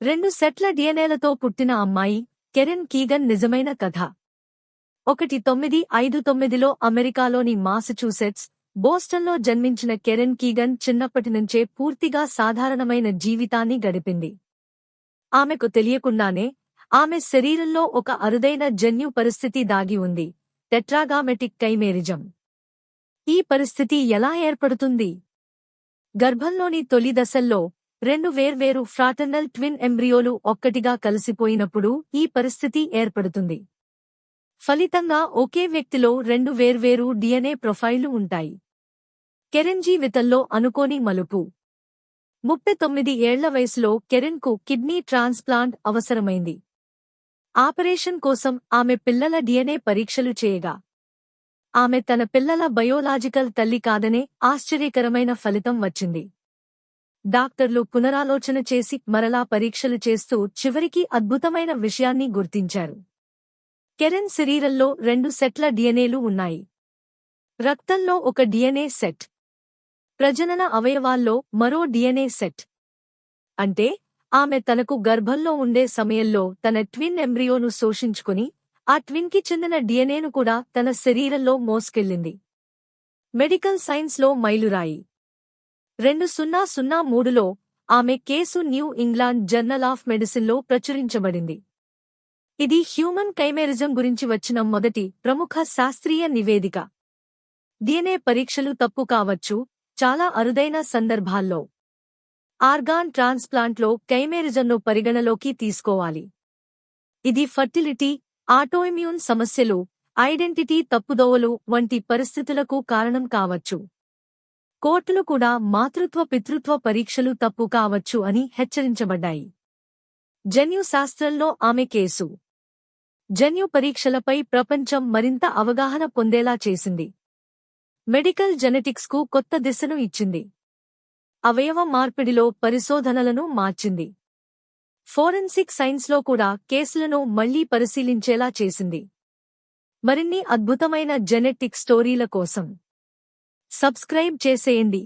రెండు సెట్ల డిఎన్ఏలతో పుట్టిన అమ్మాయి కెరెన్ కీగన్ నిజమైన కథ. ఒకటి తొమ్మిది ఐదు తొమ్మిదిలో అమెరికాలోని మాసచూసెట్స్ బోస్టన్లో జన్మించిన కెరెన్ కీగన్ చిన్నప్పటినుంచే పూర్తిగా సాధారణమైన జీవితాన్ని గడిపింది. ఆమెకు తెలియకుండానే ఆమె శరీరంలో ఒక అరుదైన జన్యు పరిస్థితి దాగి ఉంది టెట్రాగామెటిక్ కైమేరిజం. ఈ పరిస్థితి ఎలా ఏర్పడుతుంది? గర్భంలోని తొలి దశల్లో రెండు వేర్వేరు ఫ్రాటర్నల్ ట్విన్ ఎంబ్రియోలు ఒక్కటిగా కలిసిపోయినప్పుడు ఈ పరిస్థితి ఏర్పడుతుంది. ఫలితంగా ఒకే వ్యక్తిలో రెండు వేర్వేరు డిఎన్ఏ ప్రొఫైళ్ళు ఉంటాయి. కెరెన్ జీవితంలో అనుకోని మలుపు. ముప్పై తొమ్మిది ఏళ్ళ వయసులో కెరెన్కు కిడ్నీ ట్రాన్స్ప్లాంట్ అవసరమైంది. ఆపరేషన్ కోసం ఆమె పిల్లల డిఎన్ఏ పరీక్షలు చేయగా. ఆమె తన పిల్లల బయోలాజికల్ తల్లి కాదనే ఆశ్చర్యకరమైన ఫలితం వచ్చింది. డాక్టర్లు పునరాలోచన చేసి మరలా పరీక్షలు చేస్తూ చివరికి అద్భుతమైన విషయాన్ని గుర్తించారు. కెరెన్ శరీరంలో రెండు సెట్ల డిఎన్ఏలు ఉన్నాయి. రక్తంలో ఒక డిఎన్ఏ సెట్. ప్రజనన అవయవాల్లో మరో డిఎన్ఏ సెట్. అంటే ఆమె తనకు గర్భంలో ఉండే సమయంలో తన ట్విన్ ఎంబ్రియోను శోషించుకుని ఆ ట్విన్కి చెందిన డిఎన్ఏను కూడా తన శరీరంలో మోసుకెళ్ళింది. మెడికల్ సైన్స్లో మైలురాయి. రెండు సున్నా సున్నా మూడులో ఆమె case New England journal of మెడిసిన్లో ప్రచురించబడింది. ఇది హ్యూమన్ కైమెరిజం గురించి వచ్చిన మొదటి ప్రముఖ శాస్త్రీయ నివేదిక. డిఎన్ఏ పరీక్షలు తప్పు కావచ్చు చాలా అరుదైన సందర్భాల్లో. ఆర్గాన్ ట్రాన్స్ప్లాంట్లో కైమెరిజంను పరిగణలోకి తీసుకోవాలి. ఇది ఫర్టిలిటీ ఆటోఇమ్యూన్ సమస్యలు ఐడెంటిటీ తప్పుదోవలు వంటి పరిస్థితులకు కారణం కావచ్చు. కోర్టులు కూడా మాతృత్వ పితృత్వ పరీక్షలు తప్పు కావచ్చు అని హెచ్చరించబడ్డాయి. జన్యు శాస్త్రంలో ఆమె కేసు. జన్యు పరీక్షలపై ప్రపంచం మరింత అవగాహన పొందేలా చేసింది. మెడికల్ జెనెటిక్స్కు కొత్త దిశను ఇచ్చింది. అవయవ మార్పిడిలో పరిశోధనలను మార్చింది. ఫోరెన్సిక్ సైన్స్లో కూడా కేసులను మళ్ళీ పరిశీలించేలా చేసింది. మరిన్ని అద్భుతమైన జెనెటిక్ స్టోరీల కోసం. సబ్స్క్రైబ్ చేసేయండి.